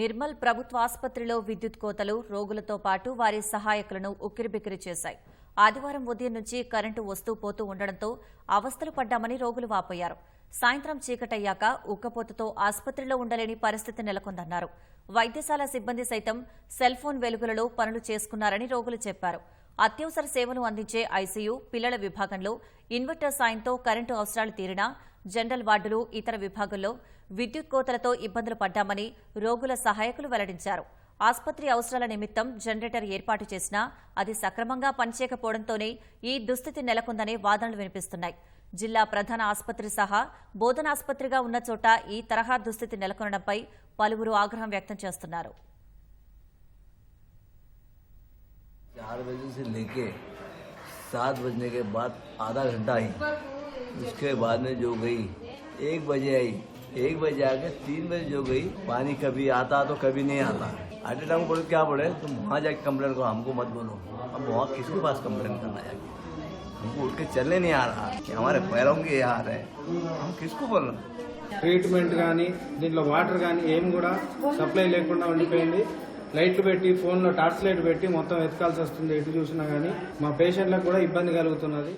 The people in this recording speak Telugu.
నిర్మల్ ప్రభుత్వ ఆసుపత్రిలో విద్యుత్ కోతలు రోగులతో పాటు వారి సహాయకులను ఉక్కిరిబిక్కిరి చేశాయి. ఆదివారం ఉదయం నుంచి కరెంటు వస్తూ పోతూ ఉండడంతో అవస్థలు పడ్డామని రోగులు వాపోయారు. సాయంత్రం చీకటయ్యాక ఉక్కపోతతో ఆసుపత్రిలో ఉండలేని పరిస్థితి నెలకొందన్నారు. వైద్యశాల సిబ్బంది సైతం సెల్ ఫోన్ వెలుగులలో పనులు చేసుకున్నారని రోగులు చెప్పారు. అత్యవసర సేవలు అందించే ఐసీయూ పిల్లల విభాగంలో ఇన్వర్టర్ సాయంతో కరెంటు అవసరాలు తీరినా జనరల్ వార్డులు ఇతర విభాగంలో విద్యుత్ కోతలతో ఇబ్బందులు పడ్డామని రోగుల సహాయకులు వెల్లడించారు ఆసుపత్రి అవసరాల నిమిత్తం జనరేటర్ ఏర్పాటు చేసినా అది సక్రమంగా పనిచేయకపోవడంతోనే ఈ దుస్థితి నెలకొందనే వాదనలు వినిపిస్తున్నాయి జిల్లా ప్రధాన ఆసుపత్రి సహా బోధనాసుపత్రిగా ఉన్న చోట ఈ తరహా దుస్థితి నెలకొనడంపై పలువురు ఆగ్రహం వ్యక్తం చేస్తున్నారు चार बजे से लेके सात बजने के बाद आधा घंटा आई उसके बाद में जो गई एक बजे आई एक बजे आके तीन बजे जो गई पानी कभी आता तो कभी नहीं आता अटे टाइम बोले क्या बोले तुम वहाँ जाके कंप्लेन करो हमको मत बोलो हम वहाँ किसके पास कंप्लेन करना जाके हमको उठ के चलने नहीं आ रहा कि हमारे पैरों के ये हाल है हम किसको बोल रहे ట్రీట్మెంట్ కానీ దీంట్లో వాటర్ కానీ ఏం కూడా సప్లై లేకుండా ఉండిపోయింది లైట్లు పెట్టి ఫోన్లో టార్చ్ లైట్ పెట్టి మొత్తం వెతకాల్సి వస్తుంది ఎటు చూసినా కానీ మా పేషెంట్లకు కూడా ఇబ్బంది కలుగుతున్నది